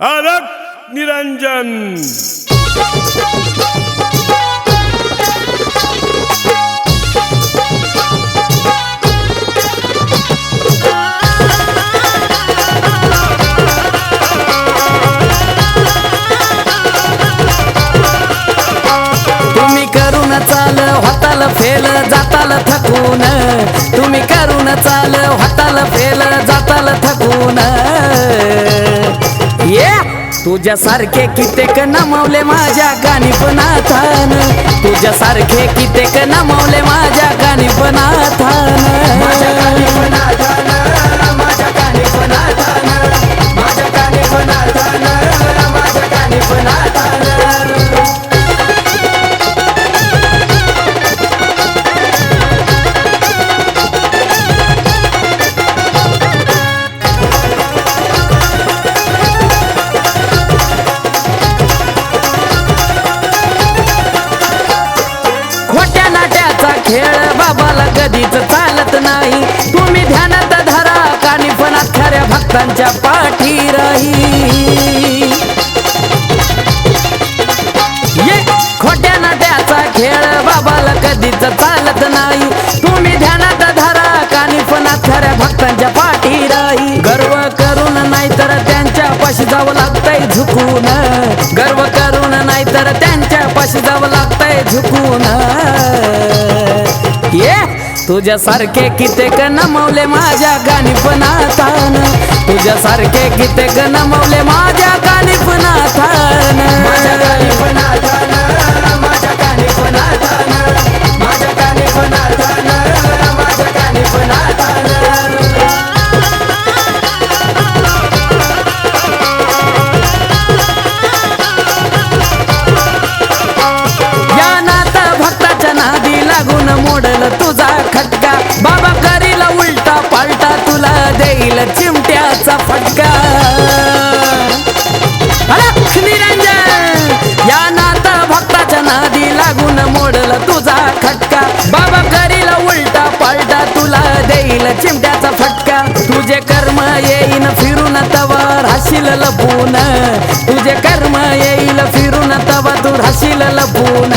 अलक निरंजन। तुम्ही करून चाल होताल फेल जाताल थकून. तुम्ही करून चाल होताल फेल जा तुझ्यासारखे कित्येक नमवले माझ्या गाणीपणाथान तुझ्यासारखे कितेक नमवले माझ्या गाणीपणाथान माझ्या गाणीपणाथान खेळ बाबाला कधीच चालत नाही. तुम्ही ध्यानात धरा कानिफनात खऱ्या भक्तांच्या पाठी राही. खोट्या नाट्याचा खेळ बाबाला कधीच चालत नाही. तुम्ही ध्यानात धरा कानिफनात खऱ्या भक्तांच्या पाठी राही. गर्व करून नाहीतर त्यांच्या पाशी जावं लागतंय झुकून. गर्व करून नाहीतर त्यांच्या पाशी जावं लागतंय झुकून. तुझ्यासारखे कित्येक नमवले माझ्या गाणी पण आता तुझ्यासारखे कित्येक नमवले माझ्या गाणी पण लागून मोडल तुझा खटका. बाबा करील उलटा पालटा तुला देईल चिमट्याचा फटका. अलख निरंजन या नाता भक्ताच्या नादी लागून मोडल तुझा खटका. बाबा करील उलटा पालटा तुला देईल चिमट्याचा फटका. तुझे कर्म येईन फिरून तवर हसील लपून. तुझे कर्म येईल फिरून तवा तू हसील लपून.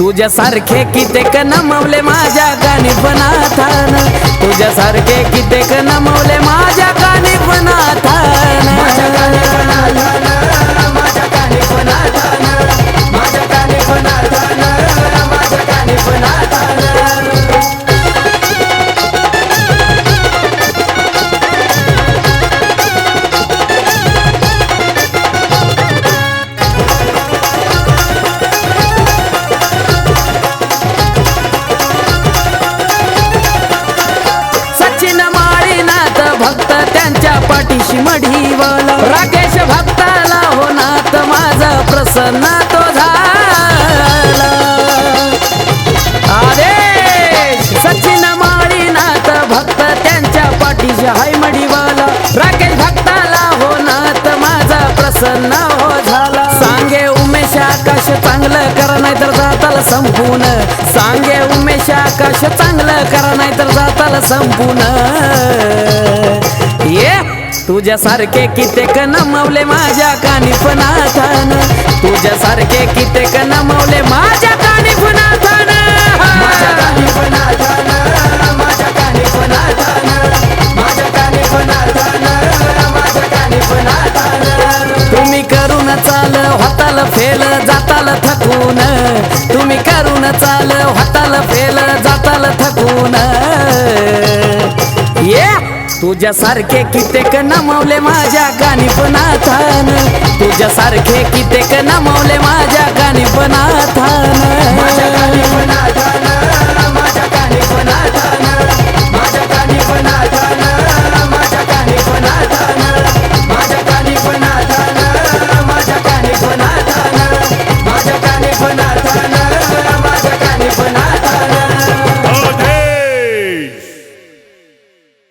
तुझ्यासारखे कित्येक नमवले माझ्या गाणीपणाथान तुझ्यासारखे कित्येक नमवले माझ्या गाणीपणाथान तुमच्या पाठीशी मढीवला. राकेश भक्ताला होनात माझा प्रसन्न तो झाला. आदेश! सचिन माळीनाथ भक्त त्यांच्या पाठीशी हाय मढीवाला. राकेश भक्ताला होनात माझा प्रसन्न हो झाला. सांगे उमेश आकाश चांगलं करा नाहीतर जाताला संपून. सांगे उमेश आकाश चांगलं करा नाहीतर जाताला संपून. तुझ्यासारखे कित्येक नमवले माझ्या कानिपनाथान तुझ्यासारखे कित्येक नमवले माझ्या कानिपनाथान माझ्या माझ्या माझ्या माझ्या तुम्ही करून चाल होताल फेल जाताल थकून. तुम्ही करून चाल होताल फेल जाताल थकून. तुझ्या सारखे कित्येक नमवले माझ्या गाणी पण सारखे कितेक कित्येक नमवले माझ्या गाणी पण थान